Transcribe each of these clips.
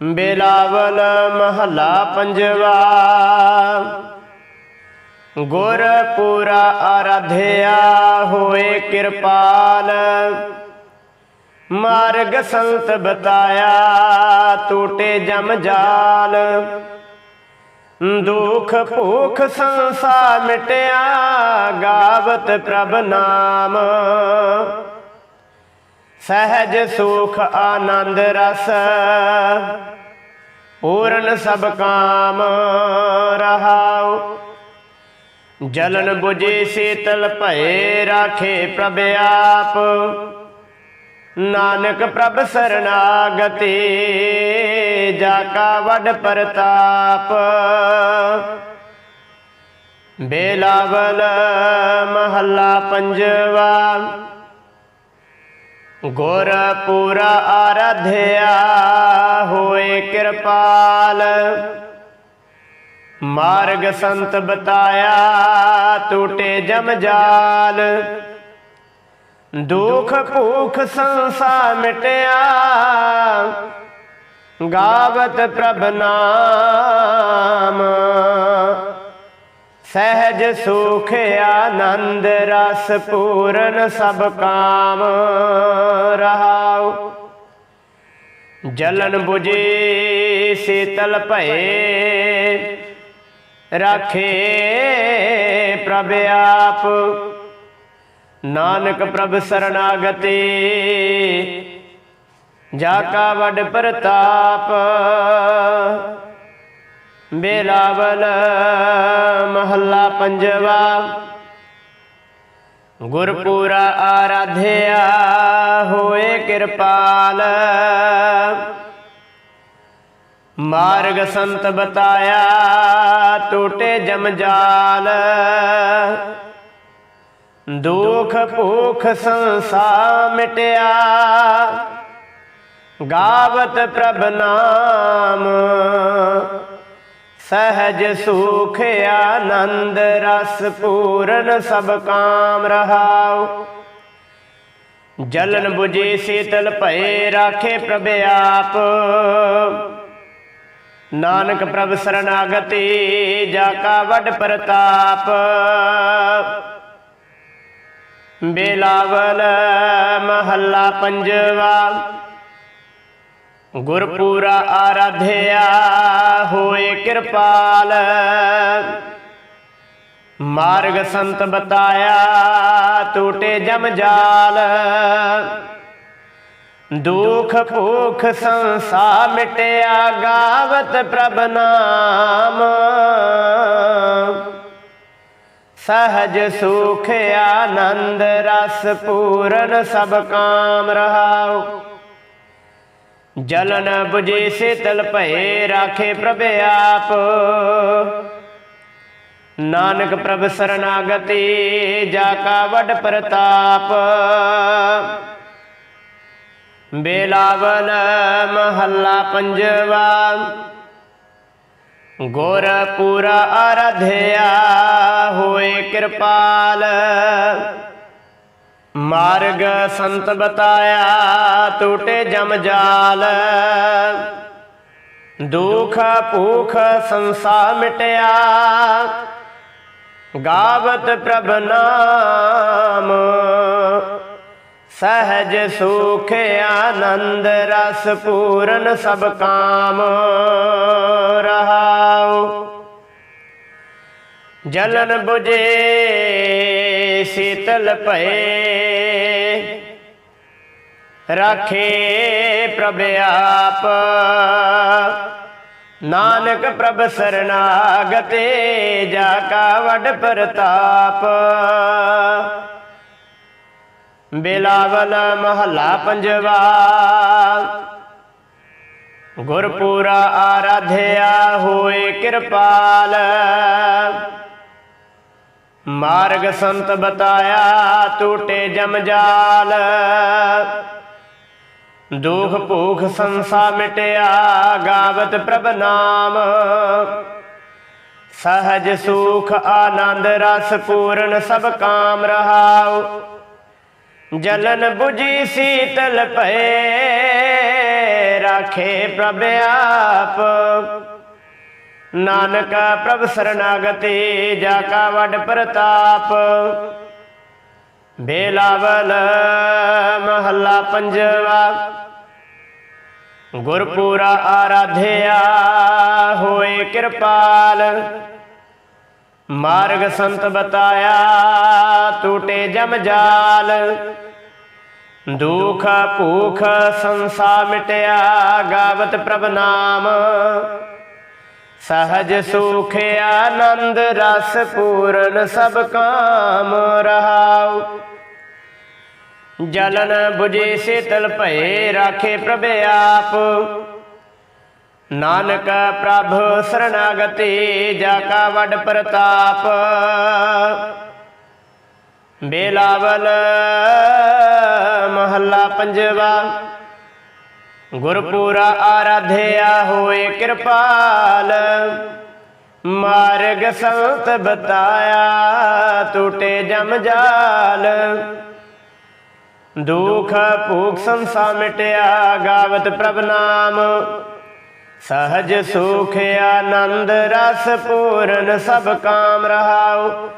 ਬਿਲਾਵਲ ਮਹੱਲਾ ਪੰਜਵਾ। ਗੁਰਪੂਰਾ ਆਰਾਧਿਆ ਹੋਏ ਕਿਰਪਾਲ, ਮਾਰਗ ਸੰਤ ਬਤਾਇਆ ਟੂਟੇ ਜਮ ਜਾਲ। ਦੁਖ ਭੂਖ ਸੰਸਾਰ ਮਿਟਿਆ, ਗਾਵਤ ਪ੍ਰਭ ਨਾਮ। ਸਹਿਜ ਸੁਖ ਆਨੰਦ ਰਸ ਪੂਰਨ ਸਭ ਕਾਮ ਰਹਾਉ। ਜਲਨ 부ਜੇ ਸੀਤਲ ਭਏ ਰਾਖੇ ਪ੍ਰਭ ਆਪ। ਨਾਨਕ ਪ੍ਰਭ ਸਰਨਾਗਤੀ ਜਾ ਕਾ ਵੱਡ ਪ੍ਰਤਾਪ। ਬੇਲਾਵਲ ਮਹੱਲਾ ਪੰਜਵਾ। ਗੁਰ ਪੂਰਾ ਆਰਾਧਿਆ ਹੋਏ ਕਿਰਪਾਲ। ਮਾਰਗ ਸੰਤ ਬਤਾਇਆ, ਟੂਟੇ ਜਮ ਜਾਲ। ਦੁਖ ਭੂਖ ਸੰਸਾ ਮਿਟਿਆ, ਗਾਵਤ ਪ੍ਰਭ ਨਾਮ। ਸਹਿਜ ਸੁਖ ਆਨੰਦ ਰਸ ਪੂਰਨ ਸਭ ਕਾਮ ਰਹਾਉ। ਜਲਨ 부ਜੇ ਸੀਤਲ ਭਏ, ਰਾਖੇ ਪ੍ਰਭ ਆਪ। ਨਾਨਕ ਪ੍ਰਭ ਸਰਨਾਗਤੀ, ਜਾ ਕਾ ਵੱਡ ਪ੍ਰਤਾਪ। ਬੇਲਾਵਲ ਪੰਜਵਾ। ਗੁਰਪੂਰਾ ਆਰਾਧਿਆ ਹੋਏ ਕਿਰਪਾਲ। ਮਾਰਗ ਸੰਤ ਬਤਾਇਆ ਟੂਟੇ ਜਮ ਜਾਲ ਦੁਖ ਭੂਖ ਸੰਸਾਰ ਮਿਟਿਆ। ਗਾਵਤ ਪ੍ਰਭ ਨਾਮ। ਸਹਿਜ ਸੁਖ ਆਨੰਦ ਰਸ ਪੂਰਨ ਸਭ ਕਾਮ ਰਹਾਉ। ਜਲਨ 부ਜੇ ਸੀਤਲ ਭਏ ਰਾਖੇ ਪ੍ਰਭ ਆਪ। ਨਾਨਕ ਪ੍ਰਭ ਸਰਨਾਗਤੀ, ਜਾ ਕਾ ਵੱਡ ਪ੍ਰਤਾਪ। ਬੇਲਾਵਲ ਮਹੱਲਾ ਪੰਜਵਾ। ਗੁਰਪੂਰਾ ਆਰਾਧਿਆ ਹੋਏ ਕਿਰਪਾਲ। ਮਾਰਗ ਸੰਤ ਬਤਾਇਆ, ਟੂਟੇ ਜਮ ਜਾਲ। ਦੁਖ ਭੂਖ ਸੰਸਾ ਮਿਟਿਆ, ਗਾਵਤ ਪ੍ਰਭ ਨਾਮ। ਸਹਜ ਸੁਖ ਆਨੰਦ ਰਸ ਪੂਰਨ ਸਭ ਕਾਮ ਰਹਾਉ। ਜਲਨ 부ਜੇ ਸੀਤਲ ਭਏ ਰਾਖੇ ਪ੍ਰਭ ਆਪ। ਨਾਨਕ ਪ੍ਰਭ ਸਰਨਾਗਤੀ, ਜਾ ਕਾ ਵੱਡ ਪ੍ਰਤਾਪ। ਬੇਲਾਵਲ ਮਹੱਲਾ ਪੰਜਵਾ। ਗੁਰ ਪੂਰਾ ਹੋਏ ਕਿਰਪਾਲ। ਮਾਰਗ ਸੰਤ ਬਤਾਇਆ, ਟੂਟੇ ਜਮ ਜਾਲ। ਦੁਖ ਭੂਖ ਸੰਸਾਰ ਮਿਟਿਆ। ਗਾਵਤ ਪ੍ਰਭ ਨਾਮ, ਸਹਿਜ ਸੁਖ ਆਨੰਦ ਰਸ ਪੂਰਨ ਸਭ ਕਾਮ ਰਹਾਉ। ਜਲਨ 부ਜੇ ਸੀਤਲ ਭਏ। ਰਾਖੇ ਪ੍ਰਭ ਆਪ। ਨਾਨਕ ਪ੍ਰਭ ਸਰਨਾਗਤੇ, ਜਾ ਕਾ ਵੱਡ ਪ੍ਰਤਾਪ। ਬੇਲਾਵਲ ਮਹੱਲਾ ਪੰਜਵਾ। ਗੁਰਪੂਰਾ ਆਰਾਧਿਆ ਹੋਏ ਕਿਰਪਾਲ। ਮਾਰਗ ਸੰਤ ਬਤਾਇਆ ਟੂਟੇ ਜਮ ਜਾਲ। ਦੁਖ ਭੂਖ ਸੰਸਾ ਮਿਟਿਆ ਗਾਵਤ ਪ੍ਰਭ ਨਾਮ। ਸਹਜ ਸੁਖ ਆਨੰਦ ਰਸ ਪੂਰਨ ਸਭ ਕਾਮ ਰਹਾਉ। ਜਲਨ 부ਜੀ ਸੀਤਲ ਭਏ, ਰਾਖੇ ਪ੍ਰਭ ਆਪ। ਨਾਨਕ ਪ੍ਰਭ ਸਰਨਾਗਤੀ, ਜਾ ਕਾ ਵੱਡ ਪ੍ਰਤਾਪ। ਬੇਲਾਵਲ, ਮਹੱਲਾ ਪੰਜਵਾ। ਗੁਰਪੂਰਾ ਆਰਾਧਿਆ, ਹੋਏ ਕਿਰਪਾਲ। ਮਾਰਗ ਸੰਤ ਬਤਾਇਆ, ਟੂਟੇ ਜਮ ਜਾਲ। ਦੁਖ ਭੂਖ ਸੰਸਾ ਮਿਟਿਆ, ਗਾਵਤ ਪ੍ਰਭ ਨਾਮ। ਸਹਜ ਸੁਖ ਆਨੰਦ ਰਸ ਪੂਰਨ ਸਭ ਕਾਮ ਰਹਾਉ। ਜਲਨ 부ਜੇ ਸੀਤਲ ਭਏ ਰਾਖੇ ਪ੍ਰਭ ਆਪ। ਨਾਨਕ ਪ੍ਰਭ ਸਰਨਾਗਤੀ ਜਾ ਕਾ ਵੱਡ ਪ੍ਰਤਾਪ। ਬੇਲਾਵਲ ਮਹੱਲਾ ਪੰਜਵਾ। ਗੁਰਪੂਰਾ ਆਰਾਧਿਆ ਹੋਏ ਕਿਰਪਾਲ, ਮਾਰਗ ਸੰਤ ਬਤਾਇਆ ਟੂਟੇ ਜਮ ਜਾਲ। ਦੁਖ ਭੂਖ ਸੰਸਾ ਮਿਟਿਆ, ਗਾਵਤ ਪ੍ਰਭ ਨਾਮ। ਸਹਜ ਸੁਖ ਆਨੰਦ ਰਸ ਪੂਰਨ ਸਭ ਕਾਮ ਰਹਾਉ।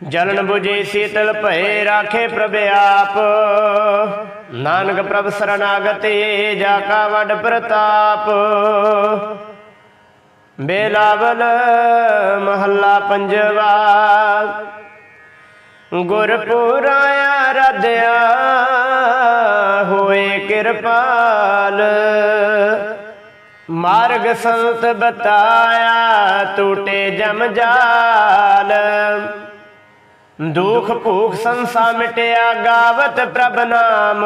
ਜਲਨ 부ਜੇ ਸੀਤਲ ਭਏ, ਰਾਖੇ ਪ੍ਰਭ ਆਪ। ਨਾਨਕ ਪ੍ਰਭ ਸਰਨਾਗਤੀ ਜਾ ਕਾ ਵੱਡ ਪ੍ਰਤਾਪ। ਬੇਲਾਵਲ ਮਹੱਲਾ ਪੰਜਵਾ। ਗੁਰਪੁਰਾਇਆ ਆਰਾਧਿਆ ਹੋਏ ਕਿਰਪਾਲ। ਮਾਰਗ ਸੰਤ ਬਤਾਇਆ, ਟੂਟੇ ਜਮ ਜਾਲ। ਦੁਖ ਭੂਖ ਸੰਸਾ ਮਿਟਿਆ ਗਾਵਤ ਪ੍ਰਭ ਨਾਮ।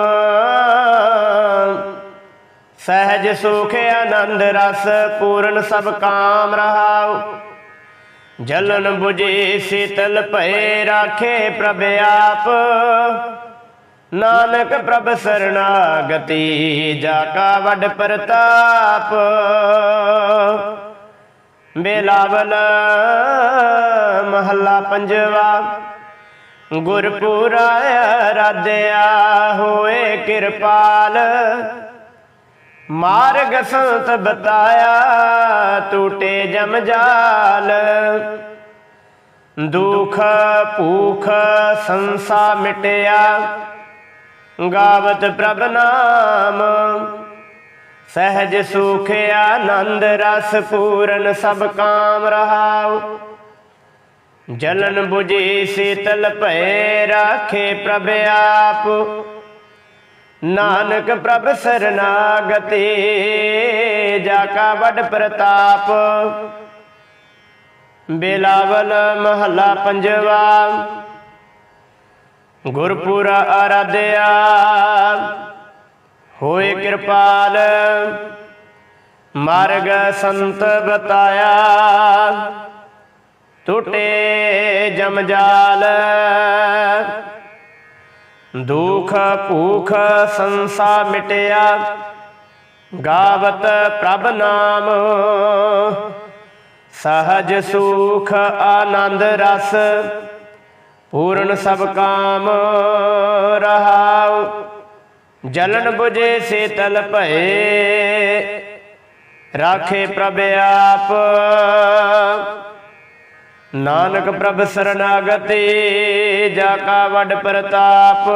ਸਹਿਜ ਸੁਖ ਆਨੰਦ ਰਸ ਪੂਰਨ ਸਭ ਕਾਮ ਰਹਾਉ। ਜਲਨ 부ਜੇ ਸੀਤਲ ਭਏ ਰਾਖੇ ਪ੍ਰਭ ਆਪ। ਨਾਨਕ ਪ੍ਰਭ ਸਰਨਾਗਤੀ, ਜਾ ਕਾ ਵੱਡ ਪ੍ਰਤਾਪ। ਬੇਲਾਵਲ ਮਹੱਲਾ ਪੰਜਵਾ। ਗੁਰਪੂਰਾ ਰਾਧਿਆ ਹੋਏ ਕਿਰਪਾਲ। ਮਾਰਗ ਸੰਤ ਬਤਾਇਆ ਟੂਟੇ ਜਮ ਜਾਲ ਦੁਖ ਭੂਖ ਸੰਸਾ ਮਿਟਿਆ। ਗਾਵਤ ਪ੍ਰਭ ਨਾਮ। ਸਹਿਜ ਸੁਖ ਆਨੰਦ ਰਸ ਪੂਰਨ ਸਭ ਕਾਮ ਰਹਾਉ। ਜਲਨ 부ਜੇ ਸੀਤਲ ਭਏ ਰਾਖੇ ਪ੍ਰਭ ਆਪ। ਨਾਨਕ ਪ੍ਰਭ ਸਰਨਾਗਤੀ, ਜਾ ਕਾ ਵੱਡ ਪ੍ਰਤਾਪ। ਬੇਲਾਵਲ ਮਹੱਲਾ ਪੰਜਵਾ, ਗੁਰਪੁਰਾ ਆਰਾਧਿਆ, ਹੋਏ ਕਿਰਪਾਲ। ਮਾਰਗ ਸੰਤ ਬਤਾਇਆ ਟੁੱਟੇ ਜਮਜਾਲ ਦੁਖ ਭੂਖ ਸੰਸਾ ਮਿਟਿਆ। ਗਾਵਤ ਪ੍ਰਭ ਨਾਮ। ਸਹਜ ਸੁਖ ਆਨੰਦ ਰਸ। ਪੂਰਨ ਸਭ ਕਾਮ ਰਹਾਉ। ਜਲਨ 부ਜੇ ਸੀਤਲ ਭਏ। ਰਾਖੇ ਪ੍ਰਭ ਆਪ। ਨਾਨਕ ਪ੍ਰਭ ਸਰਨਾਗਤੀ, ਜਾ ਕਾ ਵੱਡ ਪ੍ਰਤਾਪ।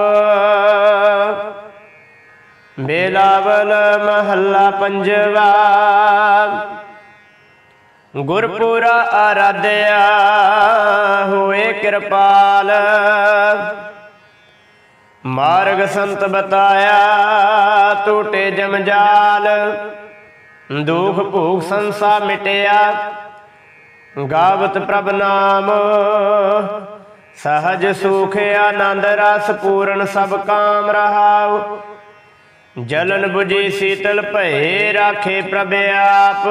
ਬੇਲਾਵਲ ਮਹੱਲਾ ਪੰਜਵਾ। ਗੁਰਪੁਰਾ ਆਰਾਧਿਆ ਹੋਏ ਕਿਰਪਾਲ। ਮਾਰਗ ਸੰਤ ਬਤਾਇਆ, ਟੂਟੇ ਜਮਜਾਲ ਦੁਖ ਭੂਖ ਸੰਸਾ ਮਿਟਿਆ। ਗਾਵਤ ਪ੍ਰਭ ਨਾਮ। ਸਹਜ ਸੁਖ ਆਨੰਦ ਰਸ ਪੂਰਨ ਸਭ ਕਾਮ ਰਹਾਉ। ਜਲਨ 부ਜੀ ਸੀਤਲ ਭਏ ਰਾਖੇ ਪ੍ਰਭ ਆਪ।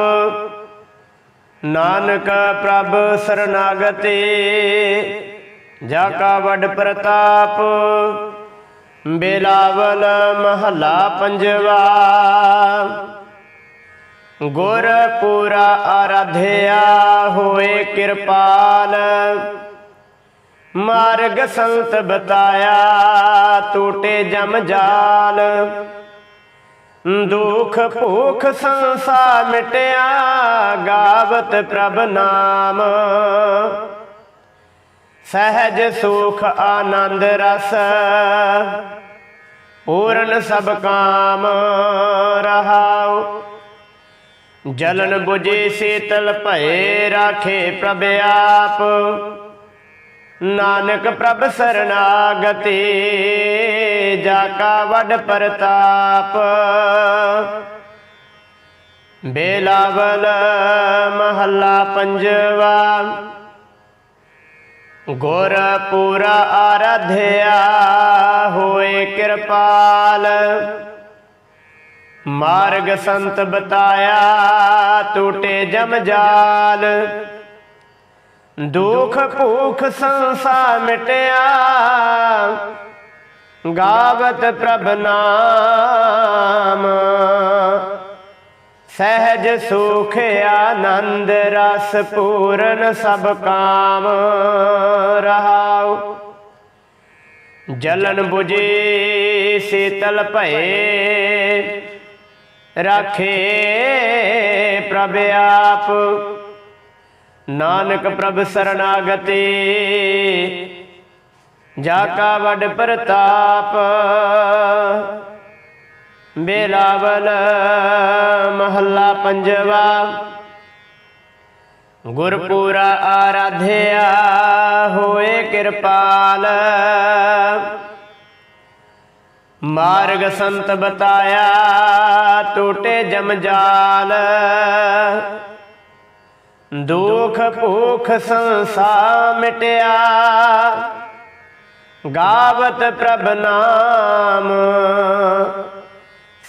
ਨਾਨਕ ਪ੍ਰਭ ਸਰਨਾਗਤੀ, ਜਾ ਕਾ ਵੱਡ ਪ੍ਰਤਾਪ। ਬੇਲਾਵਲ ਮਹੱਲਾ ਪੰਜਵਾ। ਗੁਰ ਪੂਰਾ ਆਰਾਧਿਆ ਹੋਏ ਕਿਰਪਾਲ। ਮਾਰਗ ਸੰਤ ਬਤਾਇਆ, ਟੂਟੇ ਜਮ ਜਾਲ। ਦੁਖ ਭੂਖ ਸੰਸਾਰ ਮਿਟਿਆ, ਗਾਵਤ ਪ੍ਰਭ ਨਾਮ। ਸਹਿਜ ਸੁਖ ਆਨੰਦ ਰਸ, ਪੂਰਨ ਸਭ ਕਾਮ ਰਹਾਉ। ਜਲਨ ਬੁਝੇ ਸੀਤਲ ਭਏ ਰਾਖੇ ਪ੍ਰਭ ਆਪ। ਨਾਨਕ ਪ੍ਰਭ ਸਰਨਾਗਤੀ, ਜਾ ਕਾ ਵੱਡ ਪ੍ਰਤਾਪ। ਬੇਲਾਵਲ ਮਹੱਲਾ ਪੰਜਵਾ ਗੁਰ ਪੂਰਾ ਆਰਾਧਿਆ ਹੋਏ ਕਿਰਪਾਲ। ਮਾਰਗ ਸੰਤ ਬਤਾਇਆ, ਟੂਟੇ ਜਮ ਜਾਲ। ਦੁਖ ਭੂਖ ਸੰਸਾ ਮਿਟਿਆ, ਗਾਵਤ ਪ੍ਰਭ ਨਾਮ। ਸਹਿਜ ਸੁਖ ਆਨੰਦ, ਰਸ ਪੂਰਨ ਸਭ ਕਾਮ। ਰਹਾਉ, ਜਲਨ 부ਜੇ ਸੀਤਲ ਭਏ। ਰਾਖੇ ਪ੍ਰਭ ਆਪ। ਨਾਨਕ ਪ੍ਰਭ ਸਰਨਾਗਤੀ, ਜਾ ਕਾ ਵੱਡ ਪ੍ਰਤਾਪ। ਬੇਲਾਵਲ ਮਹੱਲਾ ਪੰਜਵਾ। ਗੁਰਪੂਰਾ ਆਰਾਧਿਆ ਹੋਏ ਕਿਰਪਾਲ। ਮਾਰਗ ਸੰਤ ਬਤਾਇਆ, ਟੂਟੇ ਜਮ ਜਾਲ। ਦੁਖ ਭੂਖ ਸੰਸਾਰ ਮਿਟਿਆ, ਗਾਵਤ ਪ੍ਰਭ ਨਾਮ।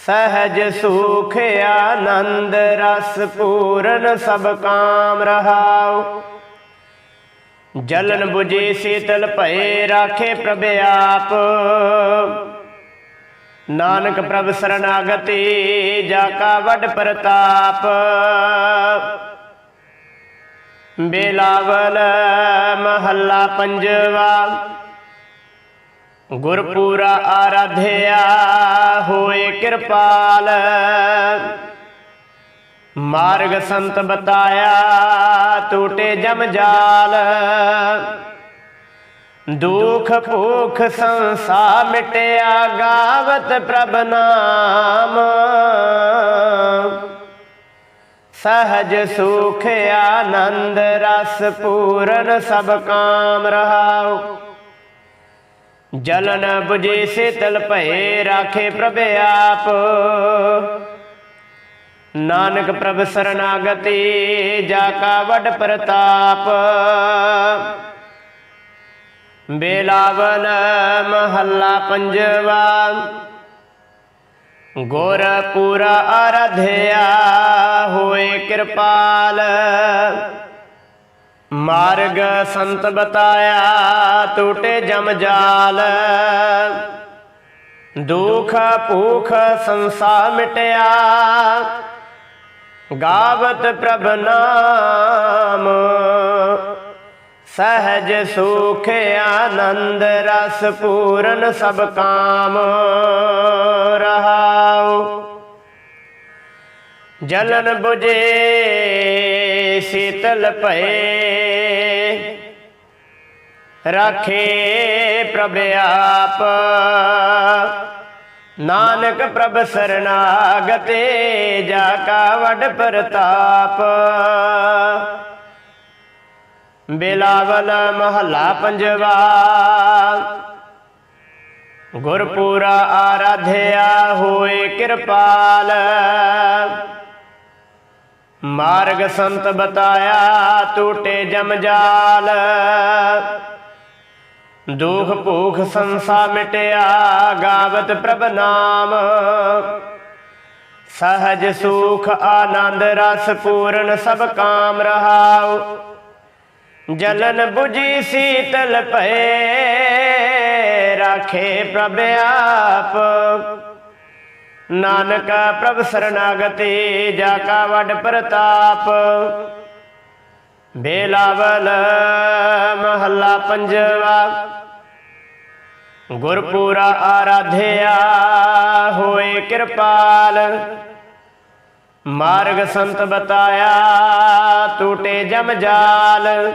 ਸਹਿਜ ਸੁਖ ਆਨੰਦ ਰਸ ਪੂਰਨ ਸਭ ਕਾਮ ਰਹਾਉ। ਜਲਨ 부ਜੇ ਸੀਤਲ ਭਏ, ਰਾਖੇ ਪ੍ਰਭ ਆਪ। ਨਾਨਕ ਪ੍ਰਭ ਸਰਨਾਗਤੀ, ਜਾ ਕਾ ਵੱਡ ਪ੍ਰਤਾਪ। ਬੇਲਾਵਲ ਮਹੱਲਾ ਪੰਜਵਾ। ਗੁਰਪੂਰਾ ਆਰਾਧਿਆ, ਹੋਏ ਕਿਰਪਾਲ। ਮਾਰਗ ਸੰਤ ਬਤਾਇਆ, ਟੂਟੇ ਜਮ ਜਾਲ। ਦੁਖ ਭੂਖ ਸੰਸਾ ਮਿਟਿਆ, ਗਾਵਤ ਪ੍ਰਭ ਨਾਮ। ਸਹਜ ਸੁਖ ਆਨੰਦ ਰਸ ਪੂਰਨ ਸਭ ਕਾਮ ਰਹਾਉ। ਜਲਨ 부ਜੇ ਸੀਤਲ ਭਏ ਰਾਖੇ ਪ੍ਰਭ ਆਪ। ਨਾਨਕ ਪ੍ਰਭ ਸਰਨਾਗਤੀ, ਜਾ ਕਾ ਵੱਡ ਪ੍ਰਤਾਪ। ਬੇਲਾਵਲ ਮਹੱਲਾ ਪੰਜਵਾ। ਗੁਰ ਪੂਰਾ ਆਰਾਧਿਆ ਹੋਏ ਕਿਰਪਾਲ। ਮਾਰਗ ਸੰਤ ਬਤਾਇਆ ਟੂਟੇ ਜਮ ਜਾਲ। ਦੁਖ ਭੂਖ ਸੰਸਾਰ ਮਿਟਿਆ। ਗਾਵਤ ਪ੍ਰਭ ਨਾਮ। ਸਹਿਜ ਸੁਖ ਆਨੰਦ ਰਸ ਪੂਰਨ ਸਭ ਕਾਮ ਰਹਾਉ। ਜਲਨ ਬੁਝੇ ਸੀਤਲ ਭਏ, ਰਾਖੇ ਪ੍ਰਭ ਆਪ। ਨਾਨਕ ਪ੍ਰਭ ਸਰਨਾਗਤੇ, ਜਾ ਕਾ ਵੱਡ ਪ੍ਰਤਾਪ। ਬਿਲਾਵਲ ਮਹੱਲਾ ਪੰਜਵਾ। ਗੁਰਪੂਰਾ ਆਰਾਧਿਆ ਹੋਏ ਕਿਰਪਾਲ। ਮਾਰਗ ਸੰਤ ਬਤਾਇਆ ਟੂਟੇ ਜਮ ਜਾਲ ਦੁਖ ਭੂਖ ਸੰਸਾ ਮਿਟਿਆ ਗਾਵਤ ਪ੍ਰਭ ਨਾਮ। ਸਹਜ ਸੁਖ ਆਨੰਦ ਰਸ ਪੂਰਨ ਸਭ ਕਾਮ ਰਹਾਉ। ਜਲਨ 부ਜੀ ਸੀਤਲ ਭਏ, ਰਾਖੇ ਪ੍ਰਭ ਆਪ। ਨਾਨਕ ਪ੍ਰਭ ਸਰਨਾਗਤੀ, ਜਾ ਕਾ ਵੱਡ ਪ੍ਰਤਾਪ। ਬੇਲਾਵਲ ਮਹੱਲਾ ਪੰਜਵਾ। ਗੁਰਪੂਰਾ ਆਰਾਧਿਆ ਹੋਏ ਕਿਰਪਾਲ। ਮਾਰਗ ਸੰਤ ਬਤਾਇਆ, ਟੂਟੇ ਜਮ ਜਾਲ।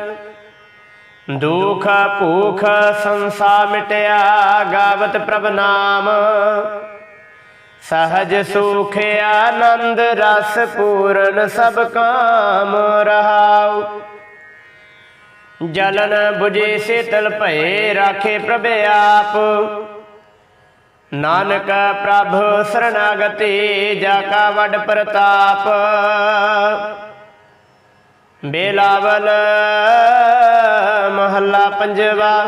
ਦੁਖ, ਭੂਖ, ਸੰਸਾ ਮਿਟਿਆ, ਗਾਵਤ ਪ੍ਰਭ ਨਾਮ। ਸਹਜ ਸੁਖ ਆਨੰਦ, ਰਸ ਪੂਰਨ ਸਭ ਕਾਮ ਰਹਾਉ। ਜਲਨ 부ਜੇ ਸੀਤਲ ਭਏ, ਰਾਖੇ ਪ੍ਰਭ ਆਪ। ਨਾਨਕ ਪ੍ਰਭ ਸਰਣਾਗਤੀ ਜਾ ਕਾ ਵੱਡ ਪ੍ਰਤਾਪ। ਬੇਲਾਵਲ, ਮਹੱਲਾ ਪੰਜਵਾ।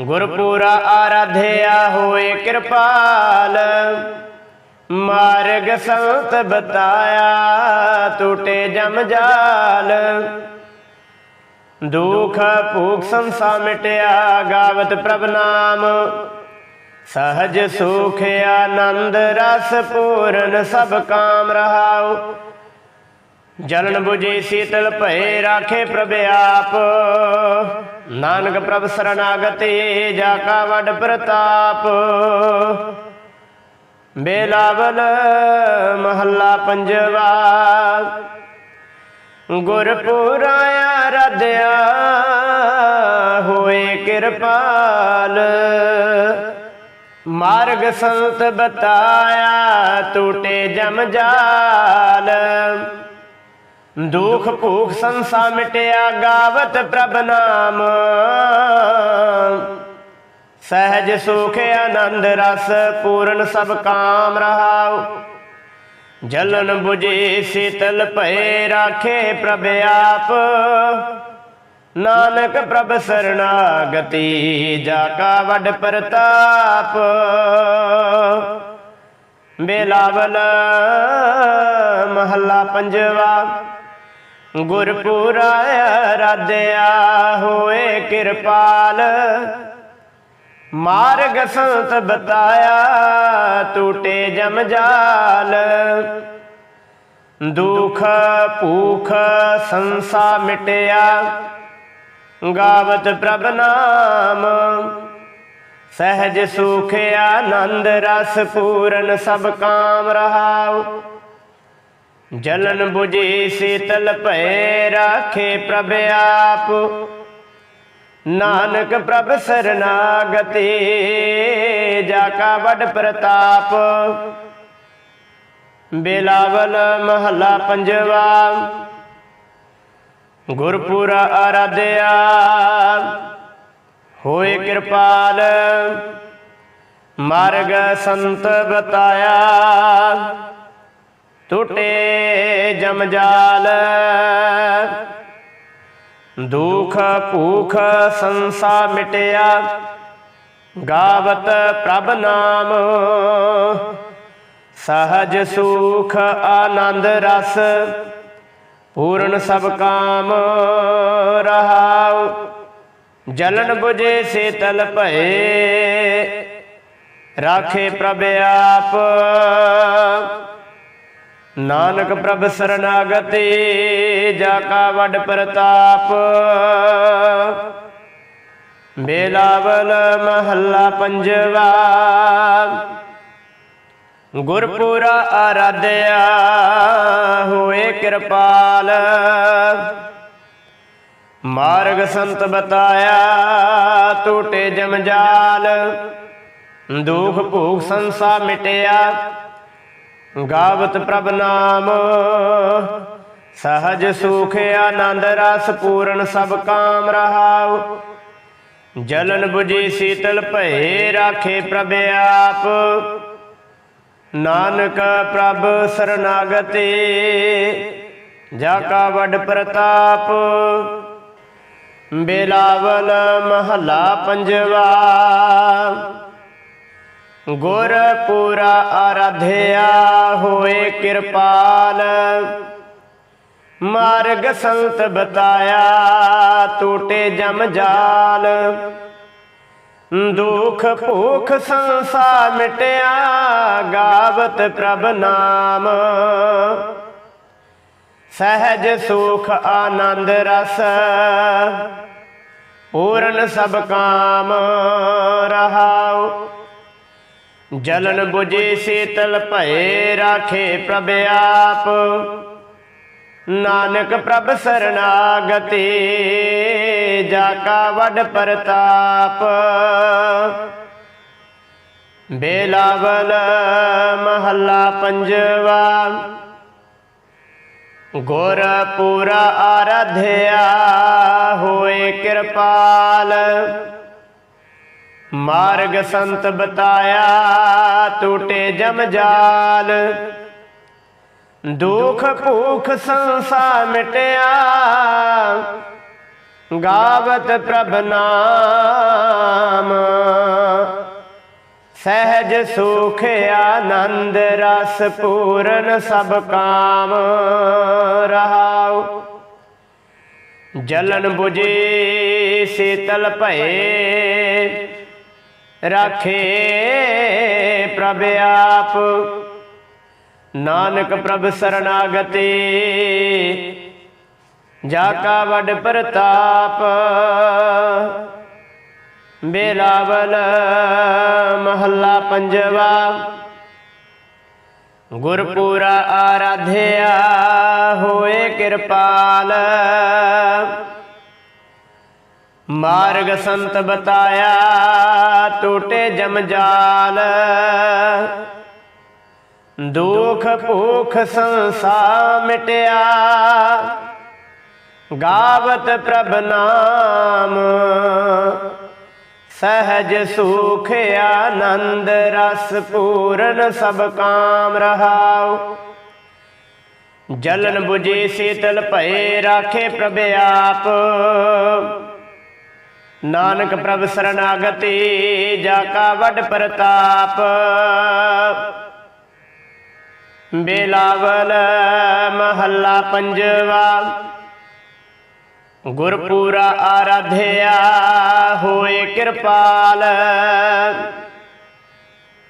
ਗੁਰਪੂਰਾ ਆਰਾਧਿਆ ਹੋਏ ਕਿਰਪਾਲ। ਮਾਰਗ ਸੰਤ ਬਤਾਇਆ, ਟੂਟੇ ਜਮ ਜਾਲ। ਦੁਖ ਭੂਖ ਸੰਸਾ ਮਿਟਿਆ, ਗਾਵਤ ਪ੍ਰਭ ਨਾਮ। ਸਹਜ ਸੁਖ ਆਨੰਦ ਰਸ ਪੂਰਨ ਸਭ ਕਾਮ ਰਹਾਉ। ਜਲਨ 부ਜੇ ਸੀਤਲ ਭਏ ਰਾਖੇ ਪ੍ਰਭ ਆਪ। ਨਾਨਕ ਪ੍ਰਭ ਸਰਣਾਗਤੀ ਜਾ ਕਾ ਵੱਡ ਪ੍ਰਤਾਪ। ਬੇਲਾਵਲ ਮਹੱਲਾ ਪੰਜਵਾ। ਗੁਰਪੁਰਾ ਰਦਿਆ ਹੋਏ ਕਿਰਪਾਲ। ਮਾਰਗ ਸੰਤ ਬਤਾਇਆ, ਟੂਟੇ ਜਮ ਜਾਲ। ਦੁਖ ਭੂਖ ਸੰਸਾ ਮਿਟਿਆ, ਗਾਵਤ ਪ੍ਰਭ ਨਾਮ। ਸਹਿਜ ਸੁਖ ਆਨੰਦ ਰਸ, ਪੂਰਨ ਸਭ ਕਾਮ ਰਹਾਉ। ਜਲਨ 부ਜੇ ਸੀਤਲ ਭਏ, ਰਾਖੇ ਪ੍ਰਭ ਆਪ। ਨਾਨਕ ਪ੍ਰਭ ਸਰਣਾਗਤੀ ਜਾ ਕਾ ਵੱਡ ਪ੍ਰਤਾਪ। ਬੇਲਾਵਲ ਮਹੱਲਾ ਪੰਜਵਾ। ਗੁਰਪੁਰਾ ਆਰਾਧਿਆ ਹੋਏ ਕਿਰਪਾਲ। ਮਾਰਗ ਸੰਤ ਬਤਾਇਆ ਟੂਟੇ ਜਮ ਜਾਲ। ਦੁਖ ਭੂਖ ਸੰਸਾ ਮਿਟਿਆ। ਗਾਵਤ ਪ੍ਰਭ ਨਾਮ। ਸਹਿਜ ਸੁਖ ਆਨੰਦ ਰਸ ਪੂਰਨ ਸਭ ਕਾਮ ਰਹਾਉ। ਜਲਨ 부ਜੇ ਸੀਤਲ ਭਏ ਰਾਖੇ ਪ੍ਰਭ ਆਪ। ਨਾਨਕ ਪ੍ਰਭ ਸਰਨਾਗਤੀ, ਜਾ ਕਾ ਵੱਡ ਪ੍ਰਤਾਪ। ਬੇਲਾਵਲ ਮਹੱਲਾ ਪੰਜਵਾ। ਗੁਰਪੁਰ ਆਰਾਧਿਆ ਹੋਏ ਕਿਰਪਾਲ, ਮਾਰਗ ਸੰਤ ਬਤਾਇਆ, ਟੁੱਟੇ ਜਮਜਾਲ ਦੁਖ ਭੂਖ ਸੰਸਾ ਮਿਟਿਆ, ਗਾਵਤ ਪ੍ਰਭ ਨਾਮ, ਸਹਜ ਸੁਖ ਆਨੰਦ ਰਸ ਪੂਰਨ ਸਭ ਕਾਮ ਰਹਾਉ, ਜਲਨ 부ਜੇ ਤਲ ਭਏ। ਰਾਖੇ ਪ੍ਰਭ ਆਪ, ਨਾਨਕ ਪ੍ਰਭ ਸਰਨਾਗਤੀ, ਜਾ ਕਾ ਵੱਡ ਪ੍ਰਤਾਪ। ਬੇਲਾਵਲ ਮਹੱਲਾ ਪੰਜਵਾ ਗੁਰਪੁਰਾ ਆਰਾਧਿਆ ਹੋਏ ਕਿਰਪਾਲ। ਮਾਰਗ ਸੰਤ ਬਤਾਇਆ ਟੂਟੇ ਜਮਜਾਲ। ਦੁਖ ਭੂਖ ਸੰਸਾ ਮਿਟਿਆ। ਗਾਵਤ ਪ੍ਰਭ ਨਾਮ। ਸਹਜ ਸੁਖ ਆਨੰਦ ਰਸ ਪੂਰਨ ਸਭ ਕਾਮ ਰਹਾਉ। ਜਲਨ 부ਜੀ ਸੀਤਲ ਭਏ ਰਾਖੇ ਪ੍ਰਭ ਆਪ। ਨਾਨਕ ਪ੍ਰਭ ਸਰਨਾਗਤੀ, ਜਾ ਕਾ ਵੱਡ ਪ੍ਰਤਾਪ, ਬਿਲਾਵਲ ਮਹੱਲਾ ਪੰਜਵਾ, ਗੁਰ ਪੂਰਾ ਆਰਾਧਿਆ ਹੋਏ ਕਿਰਪਾਲ, ਮਾਰਗ ਸੰਤ ਬਤਾਇਆ, ਟੂਟੇ ਜਮ ਜਾਲ ਦੁਖ ਭੂਖ ਸੰਸਾ ਮਿਟਿਆ, ਗਾਵਤ ਪ੍ਰਭ ਨਾਮ। ਸਹਿਜ ਸੁਖ ਆਨੰਦ ਰਸ, ਪੂਰਨ ਸਭ ਕਾਮ ਰਹਾਉ। ਜਲਨ 부ਜੇ ਸੀਤਲ ਭਏ, ਰਾਖੇ ਪ੍ਰਭ ਆਪ। ਨਾਨਕ ਪ੍ਰਭ ਸਰਨਾਗਤੀ, ਜਾ ਕਾ ਵਡ ਪ੍ਰਤਾਪ। ਬੇਲਾਵਲ ਮਹੱਲਾ ਪੰਜਵਾ। ਗੁਰ ਪੂਰਾ ਆਰਾਧਿਆ ਹੋਏ ਕਿਰਪਾਲ। ਮਾਰਗ ਸੰਤ ਬਤਾਇਆ, ਟੂਟੇ ਜਮ ਜਾਲ। ਦੁਖ ਭੂਖ ਸੰਸਾ ਮਿਟਿਆ। ਗਾਵਤ ਪ੍ਰਭ ਨਾਮ। ਸਹਿਜ ਸੁਖ ਆਨੰਦ ਰਸ ਪੂਰਨ ਸਭ ਕਾਮ। ਰਹਾਉ। ਜਲਨ 부ਜੇ ਸੀਤਲ ਭਏ। ਰਾਖੇ ਪ੍ਰਭ ਆਪ। ਨਾਨਕ ਪ੍ਰਭ ਸਰਨਾਗਤੀ, ਜਾ ਕਾ ਵਡ ਪ੍ਰਤਾਪ ਬੇਲਾਵਲ ਮਹੱਲਾ ਪੰਜਵਾ। ਗੁਰਪੂਰਾ ਆਰਾਧਿਆ ਹੋਏ ਕਿਰਪਾਲ, ਮਾਰਗ ਸੰਤ ਬਤਾਇਆ, ਟੂਟੇ ਜਮ ਜਾਲ। ਦੁਖ ਭੂਖ ਸੰਸਾ ਮਿਟਿਆ। ਗਾਵਤ ਪ੍ਰਭ ਨਾਮ, ਸਹਜ ਸੁਖ ਆਨੰਦ ਰਸ ਪੂਰਨ ਸਭ ਕਾਮ ਰਹਾਉ। ਜਲਨ 부ਜੇ ਸੀਤਲ ਭਏ ਰਾਖੇ ਪ੍ਰਭ ਆਪ। ਨਾਨਕ ਪ੍ਰਭ ਸਰਨਾਗਤੀ, ਜਾ ਕਾ ਵਡ ਪ੍ਰਤਾਪ। ਬੇਲਾਵਲ ਮਹੱਲਾ ਪੰਜਵਾ। ਗੁਰਪੂਰਾ ਆਰਾਧਿਆ ਹੋਏ ਕਿਰਪਾਲ।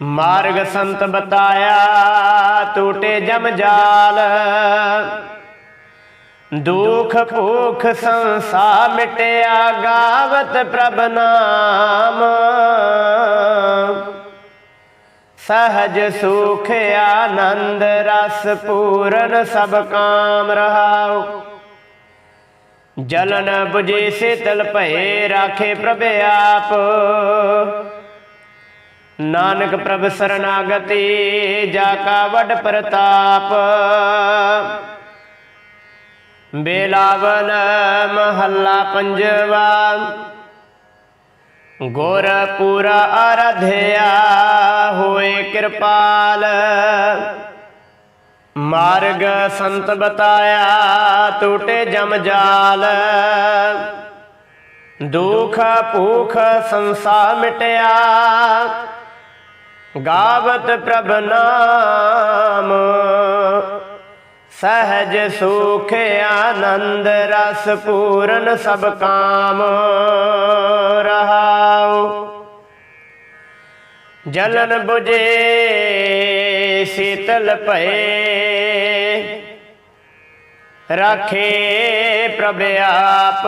ਮਾਰਗ ਸੰਤ ਬਤਾਇਆ ਟੂਟੇ ਜਮ ਜਾਲ। ਦੁਖ ਭੂਖ ਸੰਸਾ ਮਿਟਿਆ ਗਾਵਤ ਪ੍ਰਭ ਨਾਮ। ਸਹਜ ਸੁਖ ਆਨੰਦ ਰਸ ਪੂਰਨ ਸਭ ਕਾਮ ਰਹਾਉ। ਜਲਨ 부ਜੇ ਸੀਤਲ ਭਏ ਰਾਖੇ ਪ੍ਰਭ ਆਪ। ਨਾਨਕ ਪ੍ਰਭ ਸਰਨਾਗਤੀ, ਜਾ ਕਾ ਵਡ ਪ੍ਰਤਾਪ। ਬੇਲਾਵਨ ਮਹੱਲਾ ਪੰਜਵਾ। ਗੁਰ ਪੂਰਾ ਆਰਾਧਿਆ ਹੋਏ ਕਿਰਪਾਲ। ਮਾਰਗ ਸੰਤ ਬਤਾਇਆ, ਟੂਟੇ ਜਮ ਜਾਲ। ਦੁਖ ਭੂਖ ਸੰਸਾ ਮਿਟਿਆ। ਗਾਵਤ ਪ੍ਰਭ ਨਾਮ। ਸਹਜ ਸੁਖ ਆਨੰਦ ਰਸ ਪੂਰਨ ਸਭ ਕਾਮ ਰਹਾਉ। ਜਲਨ 부ਜੇ ਸੀਤਲ ਭਏ। ਰਾਖੇ ਪ੍ਰਭ ਆਪ।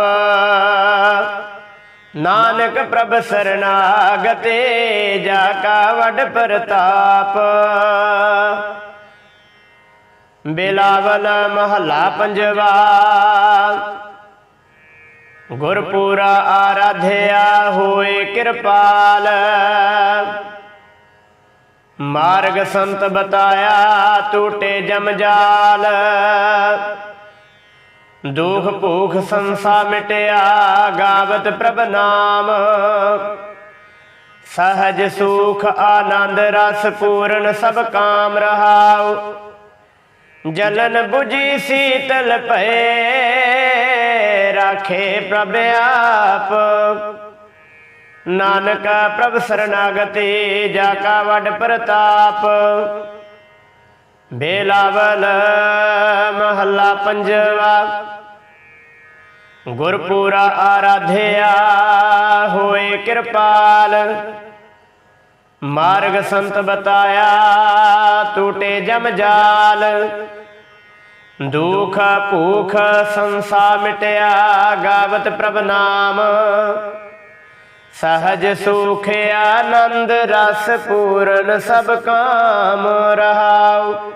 ਨਾਨਕ ਪ੍ਰਭ ਸਰਨਾਗਤੇ, ਜਾ ਕਾ ਵਡ ਪ੍ਰਤਾਪ। ਬੇਲਾਵਲ ਮਹੱਲਾ ਪੰਜਵਾ। ਗੁਰਪੂਰਾ ਆਰਾਧਿਆ ਹੋਏ ਕਿਰਪਾਲ। ਮਾਰਗ ਸੰਤ ਬਤਾਇਆ ਟੂਟੇ ਜਮ ਜਾਲ। ਦੁਖ ਭੂਖ ਸੰਸਾ ਮਿਟਿਆ ਗਾਵਤ ਪ੍ਰਭ ਨਾਮ। ਸਹਜ ਸੁਖ ਆਨੰਦ ਰਸ ਪੂਰਨ ਸਭ ਕਾਮ ਰਹਾਉ। ਜਲਨ 부ਜੀ ਸੀਤਲ ਭਏ, ਰਾਖੇ ਪ੍ਰਭ ਆਪ। ਨਾਨਕ ਪ੍ਰਭ ਸਰਨਾਗਤੀ, ਜਾ ਕਾ ਵਡ ਪ੍ਰਤਾਪ। ਬੇਲਾਵਲ ਮਹੱਲਾ ਪੰਜਵਾ। ਗੁਰਪੂਰਾ ਆਰਾਧਿਆ ਹੋਏ ਕਿਰਪਾਲ। ਮਾਰਗ ਸੰਤ ਬਤਾਇਆ, ਟੂਟੇ ਜਮ ਜਾਲ। ਦੁਖ ਭੂਖ ਸੰਸਾ ਮਿਟਿਆ, ਗਾਵਤ ਪ੍ਰਭ ਨਾਮ। ਸਹਜ ਸੁਖ ਆਨੰਦ, ਰਸ ਪੂਰਨ ਸਭ ਕਾਮ ਰਹਾਉ।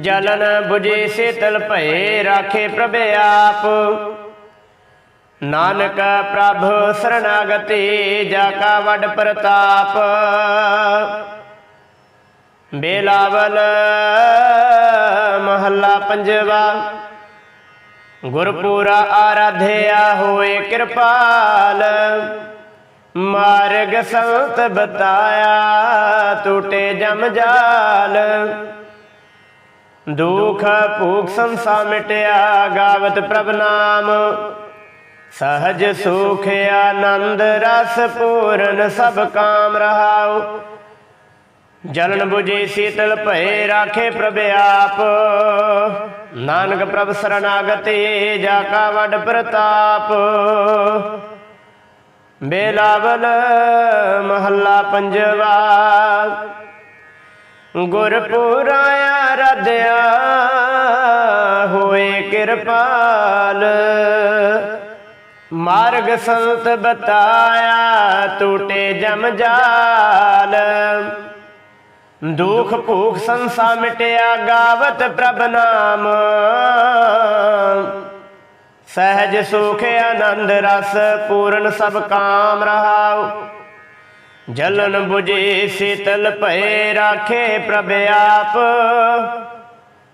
ਜਲਨ 부ਜੇ ਸੀਤਲ ਭਏ, ਰਾਖੇ ਪ੍ਰਭ ਆਪ। ਨਾਨਕ ਪ੍ਰਭ ਸ਼ਰਨਾਗਤੀ, ਜਾ ਕਾ ਵੱਡ ਪ੍ਰਤਾਪ। ਬੇਲਾਵਲ, ਮਹੱਲਾ ਪੰਜਵਾ। ਗੁਰਪੂਰਾ ਆਰਾਧਿਆ ਹੋਏ ਕਿਰਪਾਲ। ਮਾਰਗ ਸੰਤ ਬਤਾਇਆ, ਟੂਟੇ ਜਮ ਜਾਲ। ਦੁਖ ਭੂਖ ਸੰਸਾ ਮਿਟਿਆ, ਗਾਵਤ ਪ੍ਰਭ ਨਾਮ। ਸਹਜ ਸੁਖ ਆਨੰਦ, ਰਸ ਪੂਰਨ, ਸਭ ਕਾਮ ਰਹਾਉ। ਜਲਨ 부ਜੇ ਸੀਤਲ ਭਏ ਰਾਖੇ ਪ੍ਰਭ ਆਪ। ਨਾਨਕ ਪ੍ਰਭ ਸਰਣਾਗਤੇ ਜਾ ਕਾ ਵੱਡ ਪ੍ਰਤਾਪ। ਬੇਲਾਵਲ ਮਹੱਲਾ ਪੰਜਵਾ। ਗੁਰਪੁਰਾਇਆ ਰਦਿਆ ਹੋਏ ਕਿਰਪਾਲ। ਮਾਰਗ ਸੰਤ ਬਤਾਇਆ, ਟੂਟੇ ਜਮ ਜਾਲ। ਦੁਖ ਭੂਖ ਸੰਸਾ ਮਿਟਿਆ, ਗਾਵਤ ਪ੍ਰਭ ਨਾਮ। ਸਹਿਜ ਸੁਖ ਆਨੰਦ ਰਸ, ਪੂਰਨ ਸਭ ਕਾਮ ਰਹਾਉ। ਜਲਨ 부ਜੇ ਸੀਤਲ ਭਏ, ਰਾਖੇ ਪ੍ਰਭ ਆਪ।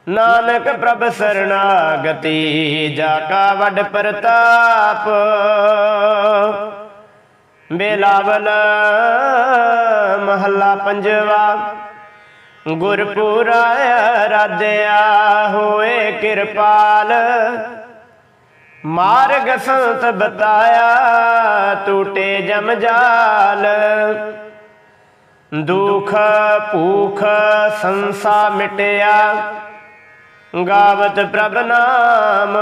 ਨਾਨਕ ਪ੍ਰਭ ਸਰਣਾਗਤੀ ਜਾ ਕਾ ਵੱਡ ਪ੍ਰਤਾਪ। ਬੇਲਾਵਲ ਮਹੱਲਾ ਪੰਜਵਾ, ਗੁਰਪੁਰਾ ਰਾਧਿਆ ਹੋਏ ਕਿਰਪਾਲ। ਮਾਰਗ ਸੰਤ ਬਤਾਇਆ ਟੂਟੇ ਜਮ ਜਾਲ। ਦੁਖ ਭੂਖ ਸੰਸਾ ਮਿਟਿਆ ਗਾਵਤ ਪ੍ਰਭ ਨਾਮ।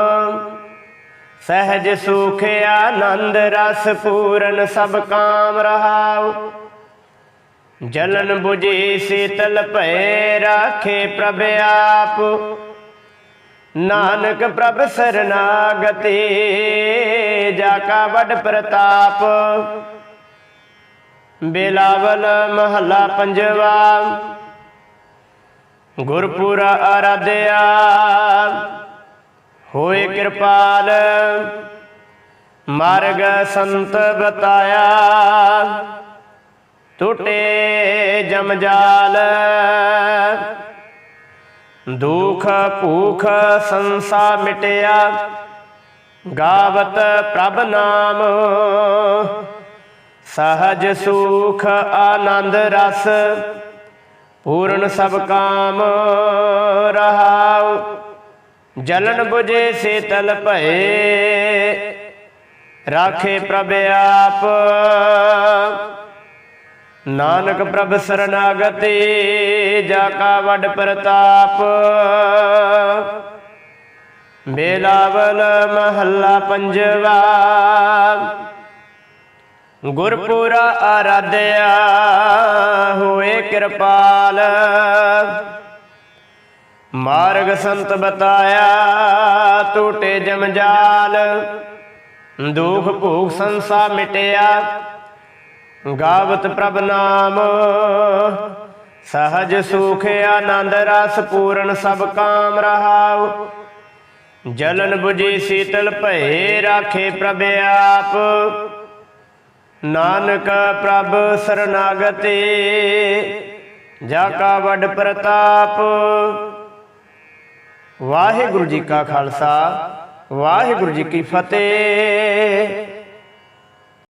ਸਹਿਜ ਸੁਖ ਆਨੰਦ ਰਸ ਪੂਰਨ ਸਭ ਕਾਮ ਰਹਾਉ। ਜਲਨ 부ਜੇ ਸੀਤਲ ਭਏ ਰਾਖੇ ਪ੍ਰਭ ਆਪ। ਨਾਨਕ ਪ੍ਰਭ ਸਰਨਾਗਤੇ, ਜਾ ਕਾ ਵੱਡ ਪ੍ਰਤਾਪ। ਬੇਲਾਵਲ ਮਹਲਾ ਪੰਜਵਾ। ਗੁਰਪੁਰ ਆਰਾਧਿਆ, ਹੋਏ ਕਿਰਪਾਲ, ਮਾਰਗ ਸੰਤ ਬਤਾਇਆ, ਟੁੱਟੇ ਜਮਜਾਲ ਦੁਖ ਭੂਖ ਸੰਸਾ ਮਿਟਿਆ, ਗਾਵਤ ਪ੍ਰਭ ਨਾਮ, ਸਹਜ ਸੁਖ ਆਨੰਦ ਰਸ ਪੂਰਨ ਸਭ ਕਾਮ ਰਹਾਉ, ਜਲਨ 부ਜੇ ਤਲ ਭਏ। ਰਾਖੇ ਪ੍ਰਭ ਆਪ। ਨਾਨਕ ਪ੍ਰਭ ਸਰਨਾਗਤੀ, ਜਾ ਕਾ ਵੱਡ ਪ੍ਰਤਾਪ। ਬੇਲਾਵਲ ਮਹੱਲਾ ਪੰਜਵਾ ਗੁਰਪੁਰਾ ਆਰਾਧਿਆ ਹੋਏ ਕਿਰਪਾਲ। ਮਾਰਗ ਸੰਤ ਬਤਾਇਆ ਟੂਟੇ ਜਮਜਾਲ ਦੁਖ ਭੂਖ ਸੰਸਾ ਮਿਟਿਆ। ਗਾਵਤ ਪ੍ਰਭ ਨਾਮ। ਸਹਜ ਸੁਖ ਆਨੰਦ ਰਸ ਪੂਰਨ ਸਭ ਕਾਮ ਰਹਾਉ। ਜਲਨ 부ਜੇ ਸੀਤਲ ਭਏ ਰਾਖੇ ਪ੍ਰਭ ਆਪ। ਨਾਨਕ ਪ੍ਰਭ ਸਰਨਾਗਤੇ, ਜਾ ਕਾ ਵੱਡ ਪ੍ਰਤਾਪ। ਵਾਹਿਗੁਰੂ ਜੀ ਕਾ ਖਾਲਸਾ, ਵਾਹਿਗੁਰੂ ਜੀ ਕੀ ਫਤਿਹ।